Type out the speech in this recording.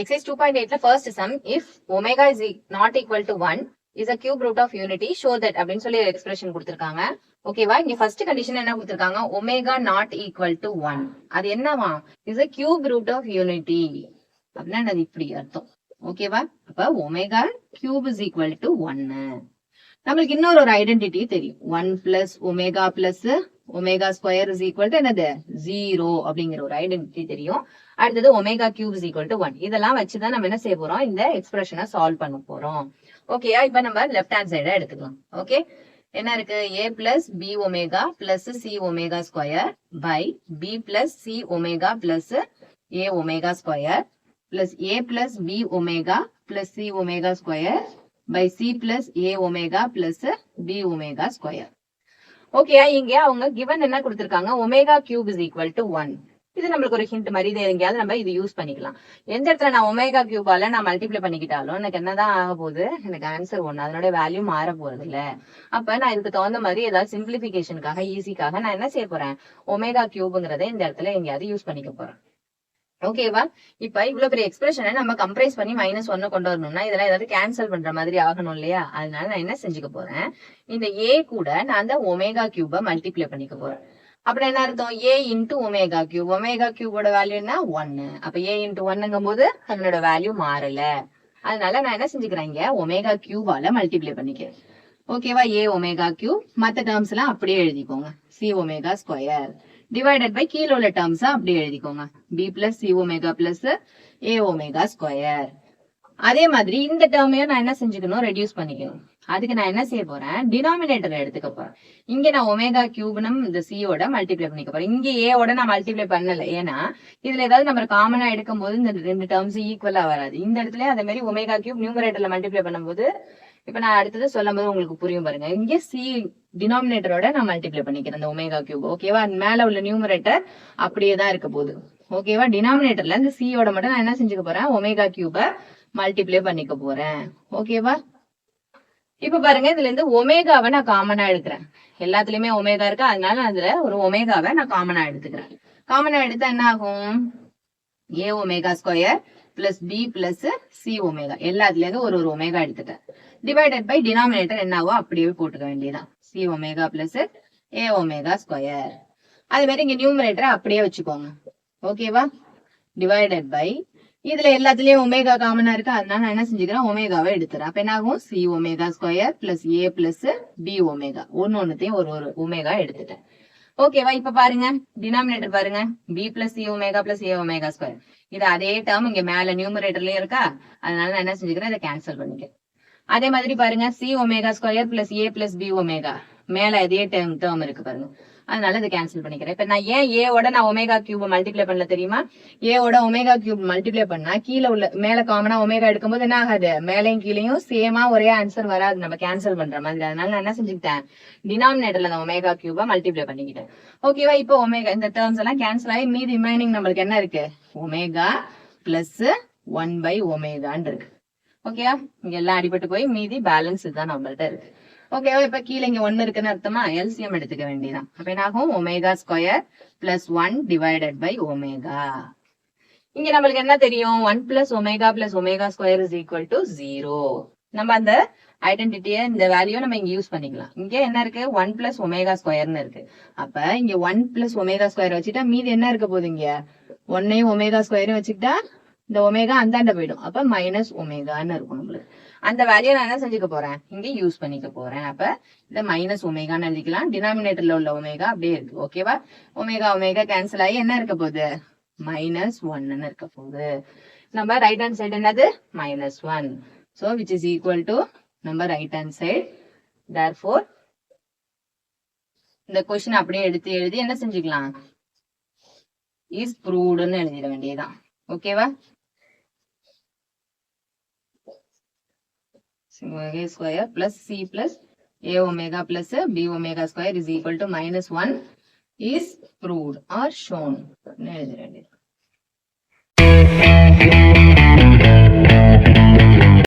Exercise two point எயிட்ல first sum if omega is not equal to one is a cube root of unity show that அப்படின்னு சொல்லி expression கொடுத்துருக்காங்க. ஓகேவா இங்க first condition என்ன கொடுத்துருக்காங்க? Omega not equal to one அது என்னவா? Is a cube root of unity அப்படின்னா அது இப்படி அர்த்தம். ஓகேவா அப்ப omega cube is equal to ஒன்னு நம்மளுக்கு இன்னொரு ஒரு ஐடென்டிட்டி தெரியும். One plus omega plus omega square is equal to என்னது? ஜீரோ அப்படிங்கிற ஒரு ஐடென்டிட்டி தெரியும். அடுத்தது omega cube is equal to one இதெல்லாம் வச்சுதான் நம்ம என்ன செய்ய போறோம்? இந்த எக்ஸ்பிரஷனை சால்வ் பண்ண போறோம். ஓகேயா இப்ப நம்ம லெஃப்ட் ஹேண்ட் சைடா எடுத்துக்கலாம். ஓகே என்ன இருக்கு? A plus B omega plus C omega square by B plus C omega plus A omega square plus A plus B omega plus C omega square by C plus A omega plus B omega square okay இங்க அவங்க given என்ன கொடுத்திருக்காங்க? Omega cube is equal to one இது நம்மளுக்கு ஒரு hint மாதிரி இது எங்கேயாவது நம்ம இது யூஸ் பண்ணிக்கலாம். எந்த இடத்துல நான் ஒமேகா கியூபால நான் மல்டிப்ளை பண்ணிக்கிட்டாலும் எனக்கு என்னதான் ஆக போகுது? எனக்கு ஆன்சர் ஒன்று அதனுடைய வேல்யூ மாற போறது இல்ல அப்ப நான் இதுக்கு தகுந்த மாதிரி ஏதாவது சிம்பிளிபிகேஷனுக்காக ஈஸிக்காக நான் என்ன செய்ய போறேன்? ஒமேகா கியூப்ங்கிறத இந்த இடத்துல எங்கேயாவது யூஸ் பண்ணிக்க போறேன். ஓகேவா இப்ப இவ்வளவு பெரிய எக்ஸ்பிரஷனை நம்ம கம்ப்ரைஸ் பண்ணி மைனஸ் ஒன்னு கொண்டு வரணும்னா இதெல்லாம் ஏதாவது கேன்சல் பண்ற மாதிரி ஆகணும் இல்லையா? அதனால நான் என்ன செஞ்சுக்க போறேன்? இந்த ஏ கூட நான் அந்த ஒமேகா கியூப மல்டிப்ளை பண்ணிக்க போறேன். அப்புறம் என்ன அர்த்தம்? A into omega cube omega கியூபோட வேல்யூனா ஒன்னு அப்ப ஏ இன்டு ஒன்னுங்கும் போது அதனோட வேல்யூ மாறல. அதனால நான் என்ன செஞ்சுக்கிறேன் இங்க? ஒமேகா கியூபால மல்டிப்ளை பண்ணிக்கிறேன். ஓகேவா ஏ ஒமேகா கியூப் மத்த டேர்ம்ஸ் எல்லாம் அப்படியே எழுதிக்கோங்க. C omega square divided by கீழே உள்ள டேர்ம்ஸ் அப்படியே எழுதிக்கோங்க B plus C omega plus A omega square அதே மாதிரி இந்த டேர்மையும் நான் என்ன செஞ்சுக்கணும்? ரெடியூஸ் பண்ணிக்கணும். அதுக்கு நான் என்ன செய்ய போறேன்? டினாமினேட்டர் எடுத்துக்க போறேன். இங்க நான் ஒமேகா கியூப்னும் இந்த சியோட மல்டிப்ளை பண்ணிக்க போறேன். இங்க ஏவோட நான் மல்டிப்ளை பண்ணல. ஏன்னா இதுல ஏதாவது நம்ம காமனா எடுக்கும் போது இந்த ரெண்டு டேர்ம்ஸ் ஈக்குவலா வராது. இந்த இடத்துல அதே மாதிரி ஒமேகா கியூப் நியூமரேட்டர்ல மல்டிப்ளை பண்ணும்போது இப்ப நான் அடுத்தது சொல்லும் போது உங்களுக்கு புரியும் பாருங்க. இங்க சி டினாமினேட்டரோட நான் மல்டிப்ளை பண்ணிக்கிறேன் இந்த ஒமேகா கியூப் ஓகேவா மேல உள்ள நியூமரேட்டர் அப்படியே தான் இருக்க போகுது. ஓகேவா டினாமினேட்டர்ல இந்த சியோட மட்டும் நான் என்ன செஞ்சுக்க போறேன்? ஒமேகா கியூப மல்டிப்ளை பண்ணிக்க போறேன். ஓகேவா இப்ப பாருங்க இதுல இருந்து ஒமேகாவை நான் காமனா எடுக்கிறேன். எல்லாத்துலயுமே ஒமேகா இருக்கு? அதனால அதுல ஒரு ஒமேகாவை நான் காமனா எடுத்துக்கிறேன். காமனா எடுத்தா என்ன ஆகும்? A omega square plus B plus C omega எல்லாத்துல ஒரு ஒரு ஒமேகா எடுத்துட்டேன். டிவைடட் பை டினாமினேட்டர் என்னவோ அப்படியே போட்டுக்க வேண்டியதான் C omega plus A omega square அது மாதிரி இங்க நியூமரேட்டரை அப்படியே வச்சுக்கோங்க. ஓகேவா? டிவைடட் பை இதுல எல்லாத்துலயும் ஒமேகா காமனா இருக்கு. அதனால நான் என்ன செஞ்சுக்கிறேன்? ஒமேகாவை எடுத்துறேன். அப்ப என்ன ஆகும் C omega square plus A plus B omega ஒன்னு ஒன்னுத்தையும் ஒரு ஒரு ஒமேகா எடுத்துட்டேன். ஓகேவா? இப்ப பாருங்க. டினாமினேட்டர் பாருங்க. B plus C omega plus A omega square இது அதே டேர்ம் இங்க மேல நியூமரேட்டர்லயும் இருக்கா? அதனால நான் என்ன செஞ்சுக்கிறேன்? இதை கேன்சல் பண்ணிக்கிறேன் அதே மாதிரி பாருங்க. C omega square plus A plus B omega மேல அதே டேர்ம் டேர்ம் இருக்கு பாருங்க. அதனால இதை கேன்சல் பண்ணிக்கிறேன். இப்ப நான் ஏன் ஏவோட நான் ஒமேகா கியூப் மல்டிப்ளை பண்ணல தெரியுமா? ஏவோட ஒமேகா கியூப் மல்டிப்ளை பண்ணா கீழே உள்ள மேல காமனா ஒமேகா எடுக்கும்போது என்ன ஆகாது? மேலையும் கீழையும் சேமா ஒரே ஆன்சர் வராது. நம்ம கேன்சல் பண்ற மாதிரி. அதனால நான் என்ன செஞ்சுக்கிட்டேன்? டினாமினேட்டர்ல அந்த ஒமேகா கியூப மல்டிப்ளை பண்ணிக்கிட்டேன். ஓகேவா இப்போ ஒமேகா இந்த டேர்ம்ஸ் எல்லாம் கேன்சல் ஆகி மீதி ரிமைனிங் நம்மளுக்கு என்ன இருக்கு? ஒமேகா பிளஸ் ஒன் பை ஒமேகான்னு இருக்கு. ஓகேவா இங்க எல்லாம் அடிபட்டு போய் மீதி பேலன்ஸ் இதுதான் நம்மள்ட்ட இருக்கு. ஓகேவா இப்ப கீழே இங்க ஒன்னு இருக்குன்னு அர்த்தமா? எல்சிஎம் எடுத்துக்க வேண்டியதான் அப்ப என்ன ஆகும் omega square plus one divided by omega இங்க நம்மளுக்கு என்ன தெரியும்? One plus omega plus omega square is equal to zero நம்ம அந்த ஐடென்டிட்டிய இந்த வேல்யூ நம்ம இங்க யூஸ் பண்ணிக்கலாம். இங்க என்ன இருக்கு? ஒன் பிளஸ் ஒமேகா ஸ்கொயர்னு இருக்கு. அப்ப இங்க ஒன் பிளஸ் ஒமேகா ஸ்கொயர் வச்சுட்டா மீதி என்ன இருக்க போகுது இங்க? ஒன்னையும் ஒமேகா ஸ்கொயரும் வச்சுக்கிட்டா இந்த ஒமேகா அந்தாண்ட போயிடும். அப்ப மைனஸ் ஒமேகான்னு இருக்கும் நம்மளுக்கு. அந்த வேல்யூ நான் என்ன செஞ்சுக்க போறேன்? இங்க யூஸ் பண்ணிக்க போறேன். அப்ப இந்த மைனஸ் ஒமேகான்னு எழுதிக்கலாம். டினாமினேட்டர்ல உள்ள ஒமேகா அப்படியே இருக்கு. ஓகேவா ஒமேகா ஒமேகா கேன்சல் ஆகி என்ன இருக்க போகுது? மைனஸ் ஒன்னு இருக்க போகுது. நம்ம ரைட் ஹேண்ட் சைடு என்னது? Minus one so which is equal to நம்ம right hand side therefore இந்த கொஸ்டின் அப்படியே எடுத்து எழுதி என்ன செஞ்சுக்கலாம்? இஸ் ப்ரூவ்டுன்னு எழுதிட வேண்டியதுதான். ஓகேவா a square plus c plus a omega plus b omega square is equal to minus 1 is proved or shown ன்னு எழுதிட வேண்டியது